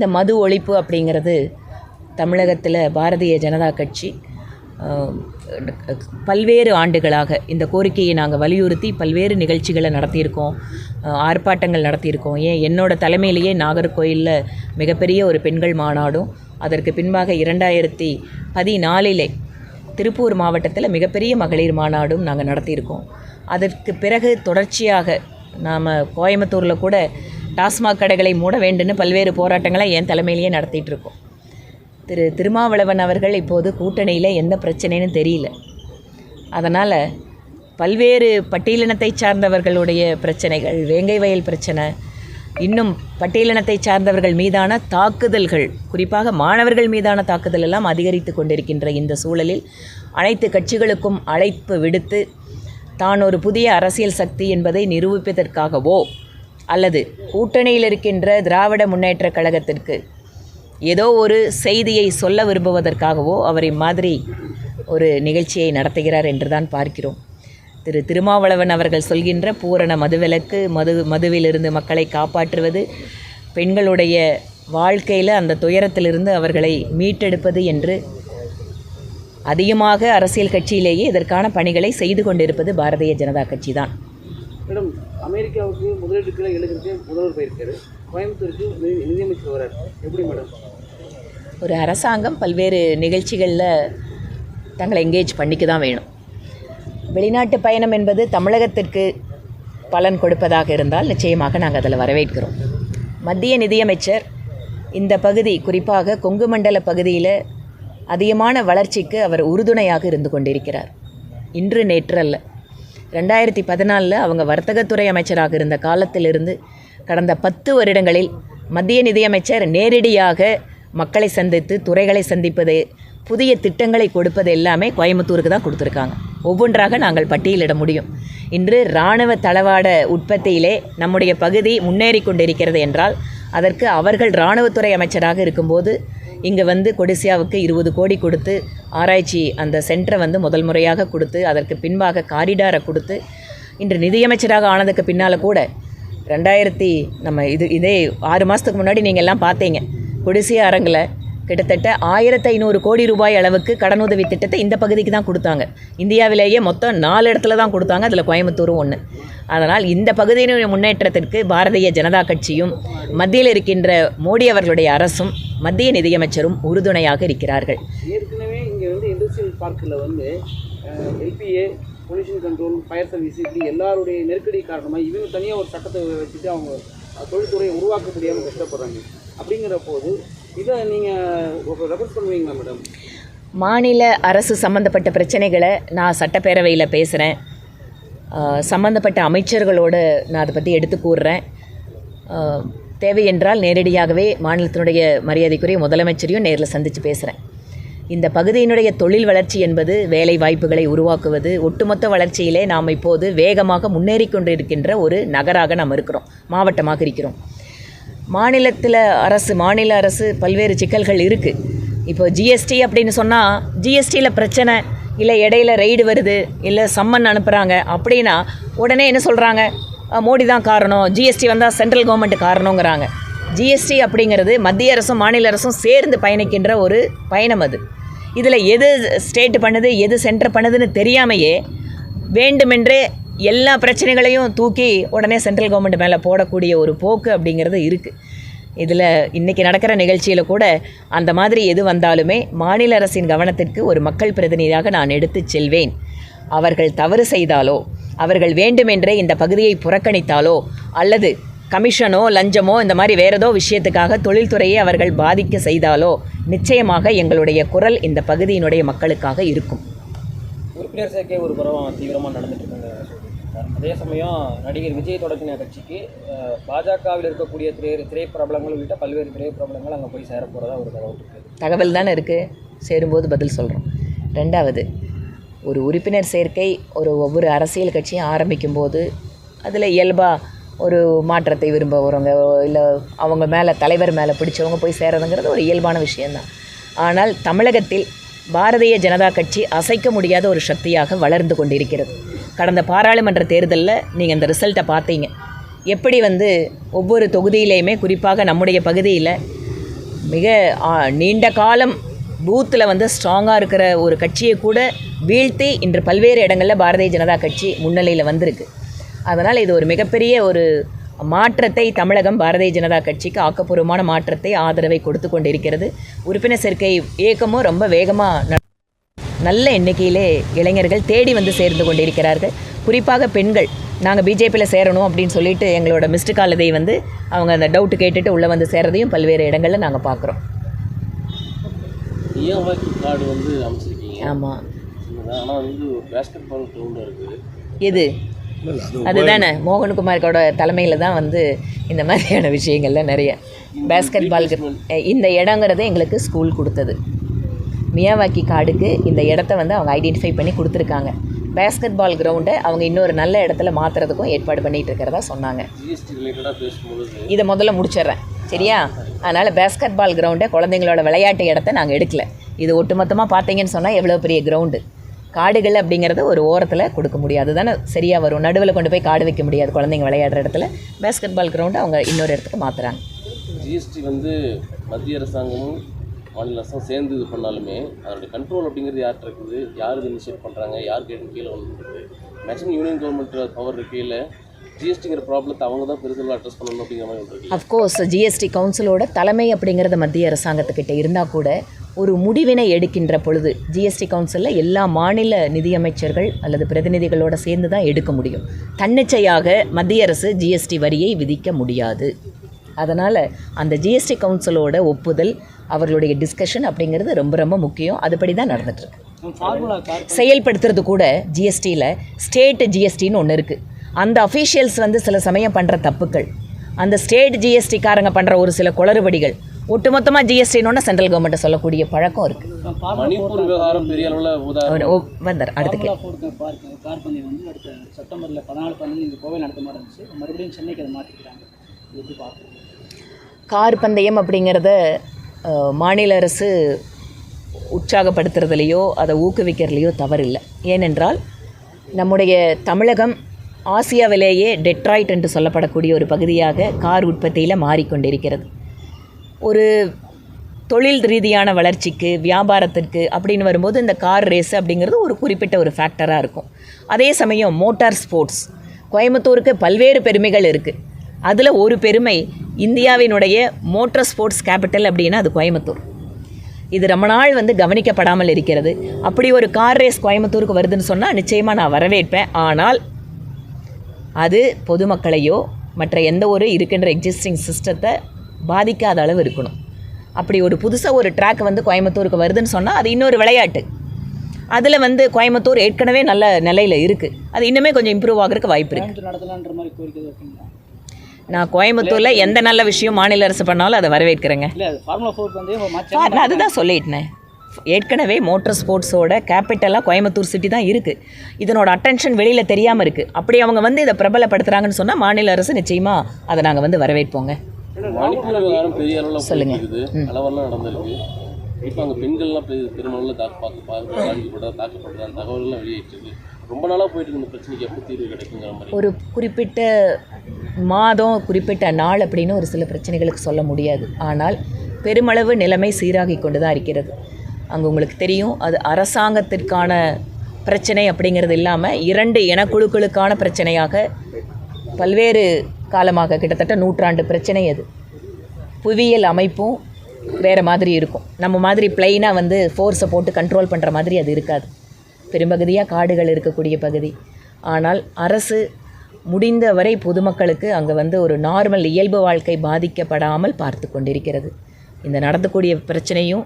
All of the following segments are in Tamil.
இந்த மது ஒழிப்பு அப்படிங்கிறது தமிழகத்தில் பாரதிய ஜனதா கட்சி பல்வேறு ஆண்டுகளாக இந்த கோரிக்கையை நாங்கள் வலியுறுத்தி பல்வேறு நிகழ்ச்சிகளை நடத்தியிருக்கோம் ஆர்ப்பாட்டங்கள் நடத்தியிருக்கோம். ஏன் என்னோட தலைமையிலேயே நாகர்கோயிலில் மிகப்பெரிய ஒரு பெண்கள் மாநாடும் அதற்கு பின்பாக இரண்டாயிரத்தி பதினாலிலே திருப்பூர் மாவட்டத்தில் மிகப்பெரிய மகளிர் மாநாடும் நாங்கள் நடத்தியிருக்கோம். அதற்கு பிறகு தொடர்ச்சியாக நாம் கோயம்புத்தூரில் கூட டாஸ்மாக் கடைகளை மூட வேண்டும்னு பல்வேறு போராட்டங்களை என் தலைமையிலேயே நடத்திட்டு இருக்கோம் திரு திருமாவளவன் அவர்கள் இப்போது கூட்டணியில் எந்த பிரச்சனைன்னு தெரியல. அதனால் பல்வேறு பட்டியலினத்தை சார்ந்தவர்களுடைய பிரச்சனைகள் வேங்கை வயல் பிரச்சனை இன்னும் பட்டியலினத்தை சார்ந்தவர்கள் மீதான தாக்குதல்கள் குறிப்பாக மாணவர்கள் மீதான தாக்குதல் எல்லாம் அதிகரித்து கொண்டிருக்கின்ற இந்த சூழலில் அனைத்து கட்சிகளுக்கும் அழைப்பு விடுத்து தான் ஒரு புதிய அரசியல் சக்தி என்பதை நிரூபிப்பதற்காகவோ அல்லது கூட்டணியில் இருக்கின்ற திராவிட முன்னேற்ற கழகத்திற்கு ஏதோ ஒரு செய்தியை சொல்ல விரும்புவதற்காகவோ அவர் இம்மாதிரி ஒரு நிகழ்ச்சியை நடத்துகிறார் என்று தான் பார்க்கிறோம். திரு திருமாவளவன் அவர்கள் சொல்கின்ற பூரண மதுவிலக்கு மது மதுவிலிருந்து மக்களை காப்பாற்றுவது பெண்களுடைய வாழ்க்கையில் அந்த துயரத்திலிருந்து அவர்களை மீட்டெடுப்பது என்று அதிகமாக அரசியல் கட்சியிலேயே இதற்கான பணிகளை செய்து கொண்டிருப்பது பாரதிய ஜனதா கட்சி தான் அமெரிக்காவுக்கு முதலீட்டுக்களை எழுதுறதுக்கு முதல்வர் போயிருக்காரு. கோயம்புத்தூருக்கு நிதியமைச்சர் வரார் எப்படி மேடம் ஒரு அரசாங்கம் பல்வேறு நிகழ்ச்சிகளில் தங்களை எங்கேஜ் பண்ணிக்க தான் வேணும். வெளிநாட்டு பயணம் என்பது தமிழகத்திற்கு பலன் கொடுப்பதாக இருந்தால் நிச்சயமாக நாங்கள் அதில் வரவேற்கிறோம். மத்திய நிதியமைச்சர் இந்த பகுதி குறிப்பாக கொங்கு மண்டல பகுதியில் அதிகமான வளர்ச்சிக்கு அவர் உறுதுணையாக இருந்து கொண்டிருக்கிறார். இன்று நேற்று அல்ல ரெண்டாயிரத்தி பதினாலில் அவங்க வர்த்தகத்துறை அமைச்சராக இருந்த காலத்திலிருந்து கடந்த பத்து வருடங்களில் மத்திய நிதியமைச்சர் நேரடியாக மக்களை சந்தித்து துறைகளை சந்திப்பது புதிய திட்டங்களை கொடுப்பது எல்லாமே கோயம்புத்தூருக்கு தான் கொடுத்துருக்காங்க. ஒவ்வொன்றாக நாங்கள் பட்டியலிட முடியும். இன்று இராணுவ தளவாட உற்பத்தியிலே நம்முடைய பகுதி முன்னேறி கொண்டிருக்கிறது என்றால் அதற்கு அவர்கள் இராணுவத்துறை அமைச்சராக இருக்கும்போது இங்கே வந்து கொடிசியாவுக்கு இருபது கோடி கொடுத்து ஆராய்ச்சி அந்த சென்டரை வந்து முதல் முறையாக கொடுத்து அதற்கு பின்பாக காரிடாரை கொடுத்து இன்று நிதியமைச்சராக ஆனதுக்கு பின்னால் கூட ரெண்டாயிரத்தி நம்ம இது இதே ஆறு மாதத்துக்கு முன்னாடி நீங்கள் எல்லாம் பார்த்தீங்க. கொடிசியா அரங்கில் கிட்டத்தட்ட ஆயிரத்து ஐநூறு கோடி ரூபாய் அளவுக்கு கடனுதவி திட்டத்தை இந்த பகுதிக்கு தான் கொடுத்தாங்க. இந்தியாவிலேயே மொத்தம் நாலு இடத்துல தான் கொடுத்தாங்க. அதில் கோயம்புத்தூரும் ஒன்று அதனால் இந்த பகுதியினுடைய முன்னேற்றத்திற்கு பாரதிய ஜனதா கட்சியும் மத்தியில் இருக்கின்ற மோடி அவர்களுடைய அரசும் மத்திய நிதியமைச்சரும் உறுதுணையாக இருக்கிறார்கள். ஏற்கனவே இங்கே வந்து இண்டஸ்ட்ரியல் பார்க்கில் வந்து LPA pollution control fire service இப்படி எல்லாருடைய நெருக்கடி காரணமாக இவங்க தனியாக ஒரு சட்டத்தை வச்சுட்டு அவங்க தொழில்துறையை உருவாக்க முடியாமல் கஷ்டப்படுறாங்க. அப்படிங்கிற போது இதை நீங்கள் ரெஃபர் பண்ணுவீங்களா மேடம் மாநில அரசு சம்பந்தப்பட்ட பிரச்சனைகளை நான் சட்டப்பேரவையில் பேசுகிறேன் சம்பந்தப்பட்ட அமைச்சர்களோடு நான் அதை பற்றி எடுத்து கூறுறேன். தேவையென்றால் தேவை என்றால் நேரடியாகவே மாநிலத்தினுடைய மரியாதைக்குரிய முதலமைச்சரையும் நேரில் சந்தித்து பேசுகிறேன் இந்த பகுதியினுடைய தொழில் வளர்ச்சி என்பது வேலை வாய்ப்புகளை உருவாக்குவது ஒட்டுமொத்த வளர்ச்சியிலே நாம் இப்போது வேகமாக முன்னேறி கொண்டிருக்கின்ற ஒரு நகராக நாம் இருக்கிறோம் மாவட்டமாக இருக்கிறோம். மாநிலத்தில் அரசு மாநில அரசு பல்வேறு சிக்கல்கள் இருக்குது இப்போ ஜிஎஸ்டி அப்படின்னு சொன்னால் ஜிஎஸ்டியில் பிரச்சனை இல்லை இடையில ரெய்டு வருது இல்லை சம்மன் அனுப்புகிறாங்க அப்படின்னா உடனே என்ன சொல்கிறாங்க மோடி தான் காரணம் ஜிஎஸ்டி வந்தால் சென்ட்ரல் கவர்மெண்ட் காரணங்கிறாங்க ஜிஎஸ்டி அப்படிங்கிறது மத்திய அரசும் மாநில அரசும் சேர்ந்து பயணிக்கின்ற ஒரு பயணம் அது. இதில் எது ஸ்டேட் பண்ணுது எது சென்டர் பண்ணுதுன்னு தெரியாமையே வேண்டுமென்றே எல்லா பிரச்சனைகளையும் தூக்கி உடனே சென்ட்ரல் கவர்மெண்ட் மேலே போடக்கூடிய ஒரு போக்கு அப்படிங்கிறது இருக்குது இதில் இன்றைக்கி நடக்கிற நிகழ்ச்சியில் கூட அந்த மாதிரி எது வந்தாலுமே மாநில அரசின் கவனத்திற்கு ஒரு மக்கள் பிரதிநிதியாக நான் எடுத்து செல்வேன். அவர்கள் தவறு செய்தாலோ அவர்கள் வேண்டுமென்றே இந்த பகுதியை புறக்கணித்தாலோ அல்லது கமிஷனோ லஞ்சமோ இந்த மாதிரி வேற ஏதோ விஷயத்துக்காக தொழில்துறையை அவர்கள் பாதிக்க செய்தாலோ நிச்சயமாக எங்களுடைய குரல் இந்த பகுதியினுடைய மக்களுக்காக இருக்கும். உறுப்பினர் சேர்க்கை ஒரு பருவம் தீவிரமாக நடந்துட்டு அதே சமயம் நடிகர் விஜய் தொடங்கின கட்சிக்கு பாஜகவில் இருக்கக்கூடிய திரை திரைப்பிரபலங்கள் உள்ளிட்ட பல்வேறு திரைப்பிரபலங்கள் அங்கே போய் சேர போகிறதா ஒரு தகவல் இருக்குது தகவல் தானே இருக்குது சேரும்போது பதில் சொல்கிறோம் ரெண்டாவது ஒரு உறுப்பினர் சேர்க்கை ஒரு ஒவ்வொரு அரசியல் கட்சியும் ஆரம்பிக்கும் போது அதில் இயல்பாக ஒரு மாற்றத்தை விரும்புகிறவங்க இல்லை அவங்க மேலே தலைவர் மேலே பிடிச்சவங்க போய் சேரதுங்கிறது ஒரு இயல்பான விஷயந்தான் ஆனால் தமிழகத்தில் பாரதிய ஜனதா கட்சி அசைக்க முடியாத ஒரு சக்தியாக வளர்ந்து கொண்டிருக்கிறது. கடந்த பாராளுமன்ற தேர்தலில் நீங்கள் இந்த ரிசல்ட்டை பார்த்தீங்க. எப்படி வந்து ஒவ்வொரு தொகுதியிலையுமே குறிப்பாக நம்முடைய பகுதியில் மிக நீண்ட காலம் பூத்தில் வந்து ஸ்ட்ராங்காக இருக்கிற ஒரு கட்சியை கூட வீழ்த்தி இன்று பல்வேறு இடங்களில் பாரதிய ஜனதா கட்சி முன்னிலையில் வந்திருக்கு. அதனால் இது ஒரு மிகப்பெரிய ஒரு மாற்றத்தை தமிழகம் பாரதிய ஜனதா கட்சிக்கு ஆக்கப்பூர்வமான மாற்றத்தை ஆதரவை கொடுத்து கொண்டிருக்கிறது. உறுப்பினர் சேர்க்கை இயக்கமும் ரொம்ப வேகமாக நல்ல எண்ணிக்கையிலே இளைஞர்கள் தேடி வந்து சேர்ந்து கொண்டிருக்கிறார்கள். குறிப்பாக பெண்கள் நாங்கள் பிஜேபியில் சேரணும் அப்படின்னு சொல்லிட்டு எங்களோட மிஸ்டு காலதை வந்து அவங்க அந்த டவுட்டு கேட்டுட்டு உள்ளே வந்து சேரதையும் பல்வேறு இடங்களில் நாங்கள் பார்க்குறோம் ஈஎம்ஐக்கு கார்டு வந்து அமைச்சிருக்கீங்க? ஆமாம் ஆனால் வந்து ஒரு பேஸ்கெட் பால் கிரவுண்ட் இருக்குது எது அதுதானே மோகன்குமாரோட தலைமையில் தான் வந்து இந்த மாதிரியான விஷயங்கள்லாம் நிறைய பேஸ்கெட் பால் இந்த இடங்கிறது எங்களுக்கு ஸ்கூல் கொடுத்தது. மியாவாக்கி கார்டுக்கு இந்த இடத்த வந்து அவங்க ஐடென்டிஃபை பண்ணி கொடுத்துருக்காங்க. பேஸ்கெட் பால் கிரவுண்டை அவங்க இன்னொரு நல்ல இடத்துல மாற்றுறதுக்கும் ஏற்பாடு பண்ணிகிட்டு இருக்கிறதா சொன்னாங்க. இதை. முதல்ல முடிச்சிடுறேன். சரியா? அதனால் பேஸ்கெட் பால் கிரவுண்டை குழந்தைங்களோட விளையாட்டு இடத்த நாங்கள் எடுக்கல. இது ஒட்டுமொத்தமாக பார்த்தீங்கன்னு சொன்னால் எவ்வளோ பெரிய கிரவுண்டு காடுகள் அப்படிங்கிறது ஒரு ஓரத்தில் கொடுக்க முடியாது. தானே சரியாக வரும். நடுவில் கொண்டு போய் காடு வைக்க முடியாது குழந்தைங்க விளையாடுற இடத்துல. பேஸ்கெட் பால் கிரவுண்டை அவங்க இன்னொரு இடத்துக்கு மாற்றுறாங்க ஜிஎஸ்டி வந்து மத்திய அரசாங்கமும் மாநில அரசும் சேர்ந்து இது பண்ணாலுமே அதோடய கண்ட்ரோல் அப்படிங்கிறது யார்கிட்ட இருக்குது? யார் இது இனிஷியேட் பண்ணுறாங்க யார் கேட்டு கீழே வந்துருக்குது மேக்ஸிமம் யூனியன் கவர்மெண்ட் பவர் இருக்கையில் ஜிஎஸ்டிங்கிற ப்ராப்ளத்தை அவங்க தான் பெருசெல்லாம் அட்ரஸ் பண்ணணும் அப்படிங்கிற மாதிரி ஒன்று அஃப்கோர்ஸ் ஜிஎஸ்டி கவுன்சிலோட தலைமை அப்படிங்கிறது மத்திய அரசாங்கத்துக்கிட்ட இருந்தால் கூட ஒரு முடிவினை எடுக்கின்ற பொழுது ஜிஎஸ்டி கவுன்சிலில் எல்லா மாநில நிதியமைச்சர்கள் அல்லது பிரதிநிதிகளோட சேர்ந்து தான் எடுக்க முடியும். தன்னிச்சையாக மத்திய அரசு ஜிஎஸ்டி வரியை விதிக்க முடியாது. அதனால் அந்த ஜிஎஸ்டி கவுன்சிலோட ஒப்புதல் அவர்களுடைய டிஸ்கஷன் அப்படிங்கிறது ரொம்ப ரொம்ப முக்கியம். அதுபடி தான் கார் செயல்படுத்துறது கூட ஜிஎஸ்டியில் ஸ்டேட் ஜிஎஸ்டின்னு ஒன்று இருக்குது அந்த அஃபீஷியல்ஸ் வந்து சில சமயம் பண்ணுற தப்புக்கள் அந்த ஸ்டேட் ஜிஎஸ்டிக்காரங்க பண்ணுற ஒரு சில குளறுபடிகள் ஒட்டுமொத்தமாக ஜிஎஸ்டின்னு சென்ட்ரல் கவர்மெண்ட்டை சொல்லக்கூடிய பழக்கம் இருக்குது மணிப்பூர் விவகாரம் பெரிய அளவில் உதாரணம். வந்தார் அடுத்த கேள்வி. ஃபோர்க்கு பார்க் கார் பந்தயம் வந்து அடுத்த செப்டம்பரில் பதினாலு பதினஞ்சு இங்கே கோவையில் நடத்த மாதிரி இருந்துச்சு. மறுபடியும் சென்னைக்கு அதை மாற்றிக்கிறாங்க எப்படி கார் பந்தயம் அப்படிங்கிறத மாநில அரசு உற்சாகப்படுத்துறதுலையோ அதை ஊக்குவிக்கிறதுலையோ தவறில்லை. ஏனென்றால் நம்முடைய தமிழகம் ஆசியாவிலேயே டெட்ராய்ட் என்று சொல்லப்படக்கூடிய ஒரு பகுதியாக கார் உற்பத்தியில் மாறிக்கொண்டிருக்கிறது. ஒரு தொழில் ரீதியான வளர்ச்சிக்கு வியாபாரத்திற்கு அப்படின்னு வரும்போது இந்த கார் ரேஸ் அப்படிங்கிறது ஒரு குறிப்பிட்ட ஒரு ஃபேக்டராக இருக்கும். அதே சமயம் மோட்டார் ஸ்போர்ட்ஸ். கோயம்புத்தூருக்கு பல்வேறு பெருமைகள் இருக்குது அதில் ஒரு பெருமை இந்தியாவினுடைய மோட்டார் ஸ்போர்ட்ஸ் கேபிட்டல் அப்படின்னா அது கோயம்புத்தூர். இது ரொம்ப நாள் வந்து கவனிக்கப்படாமல் இருக்கிறது. அப்படி ஒரு கார் ரேஸ் கோயம்புத்தூருக்கு வருதுன்னு சொன்னால் நிச்சயமாக நான் வரவேற்பேன். ஆனால் அது பொதுமக்களையோ மற்ற எந்த ஒரு இருக்கின்ற எக்ஸிஸ்டிங் சிஸ்டத்தை பாதிக்காத அளவு இருக்கணும். அப்படி ஒரு புதுசாக ஒரு ட்ராக் வந்து கோயம்புத்தூருக்கு வருதுன்னு சொன்னால் அது இன்னொரு விளையாட்டு. அதில் வந்து கோயம்புத்தூர் ஏற்கனவே நல்ல நிலையில் இருக்குது அது இன்னுமே கொஞ்சம் இம்ப்ரூவ் ஆகிறதுக்கு வாய்ப்பு இருக்குது நான் கோயம்புத்தூரில் எந்த நல்ல விஷயம் மாநில அரசு பண்ணாலும் அதை வரவேற்கிறேங்க. நான் அதுதான் சொல்லிட்டேன். ஏற்கனவே மோட்டார் ஸ்போர்ட்ஸோட கேபிட்டலாக கோயம்புத்தூர் சிட்டி தான் இருக்குது இதனோட அட்டென்ஷன் வெளியில் தெரியாமல் இருக்குது அப்படி அவங்க வந்து இதை பிரபலப்படுத்துகிறாங்கன்னு சொன்னால் மாநில அரசு நிச்சயமாக அதை நாங்கள் வந்து வரவேற்போங்க. சொல்லுங்க. அங்கே பெண்கள்லாம் பெருமளவில் தாக்கு பார்க்க பார்க்க பாதிக்கப்பட்டதா தாக்கப்படுறதா தகவல்லாம் வெளியிட்டிருக்கு ரொம்ப நாளாக போயிட்டு இருக்க இந்த பிரச்சனைக்கு எப்போ தீர்வு கிடைக்குங்கிற மாதிரி. ஒரு குறிப்பிட்ட மாதம் குறிப்பிட்ட நாள் அப்படின்னு ஒரு சில பிரச்சனைகளுக்கு சொல்ல முடியாது. ஆனால் பெருமளவு நிலைமை சீராகி கொண்டு தான் இருக்கிறது. அங்கே உங்களுக்கு தெரியும் அது அரசாங்கத்திற்கான பிரச்சனை அப்படிங்கிறது இல்லாமல் இரண்டு இனக்குழுக்களுக்கான பிரச்சனையாக பல்வேறு காலமாக கிட்டத்தட்ட நூற்றாண்டு பிரச்சனை அது. புவியியல் அமைப்பும் வேறு மாதிரி இருக்கும். நம்ம மாதிரி பிளெயினாக வந்து ஃபோர்ஸை போட்டு கண்ட்ரோல் பண்ணுற மாதிரி அது இருக்காது. பெரும்பகுதியாக காடுகள் இருக்கக்கூடிய பகுதி. ஆனால் அரசு முடிந்த வரை பொதுமக்களுக்கு அங்கே வந்து ஒரு நார்மல் இயல்பு வாழ்க்கை பாதிக்கப்படாமல் பார்த்து கொண்டிருக்கிறது. இந்த நடந்தக்கூடிய பிரச்சனையும்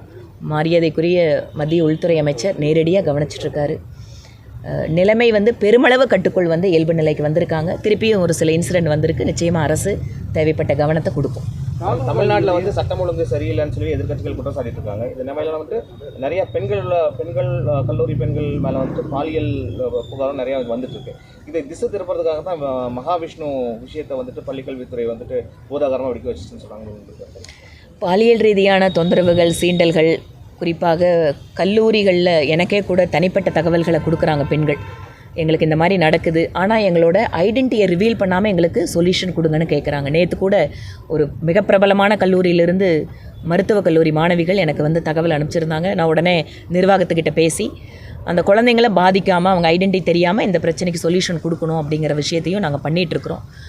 மரியாதைக்குரிய மத்திய உள்துறை அமைச்சர் நேரடியாக கவனிச்சிட்ருக்காரு. நிலைமை வந்து பெருமளவு கட்டுக்குள் வந்து இயல்பு நிலைக்கு வந்திருக்காங்க. திருப்பியும் ஒரு சில இன்சிடென்ட் வந்திருக்கு. நிச்சயமாக அரசு தேவைப்பட்ட கவனத்தை கொடுக்கும். தமிழ்நாட்டில் வந்து சட்டம் ஒழுங்கு சரியில்லைன்னு சொல்லி எதிர்க்கட்சிகள் குற்றம் சாட்டிட்டு இருக்காங்க இந்த நிலைமையில வந்து நிறைய பெண்கள் பெண்கள் அஹ், கல்லூரி பெண்கள் மேலே வந்துட்டு பாலியல் புகாரும் நிறைய வந்துட்டு இருக்கு. இதை திசை திருப்பறதுக்காக தான் மகாவிஷ்ணு விஷயத்தை வந்துட்டு பள்ளிக்கல்வித்துறை வந்துட்டு பூதாகரமாக வெடிக்க வச்சுச்சுன்னு சொன்னாங்க பாலியல் ரீதியான தொந்தரவுகள் சீண்டல்கள் குறிப்பாக கல்லூரிகளில் எனக்கே கூட தனிப்பட்ட தகவல்களை கொடுக்குறாங்க பெண்கள். எங்களுக்கு இந்த மாதிரி நடக்குது. ஆனால் எங்களோட ஐடென்டிட்டியை ரிவீல் பண்ணாமல் எங்களுக்கு சொல்யூஷன் கொடுங்கன்னு கேட்குறாங்க நேற்று கூட ஒரு மிக பிரபலமான கல்லூரியிலிருந்து மருத்துவக் கல்லூரி மாணவிகள் எனக்கு வந்து தகவல் அனுப்பிச்சிருந்தாங்க. நான் உடனே நிர்வாகத்துக்கிட்ட பேசி அந்த குழந்தைங்கள பாதிக்காமல் அவங்க ஐடென்டிட்டி தெரியாமல் இந்த பிரச்சனைக்கு சொல்யூஷன் கொடுக்கணும் அப்படிங்கிற விஷயத்தையும் நாங்கள் பண்ணிகிட்ருக்குறோம்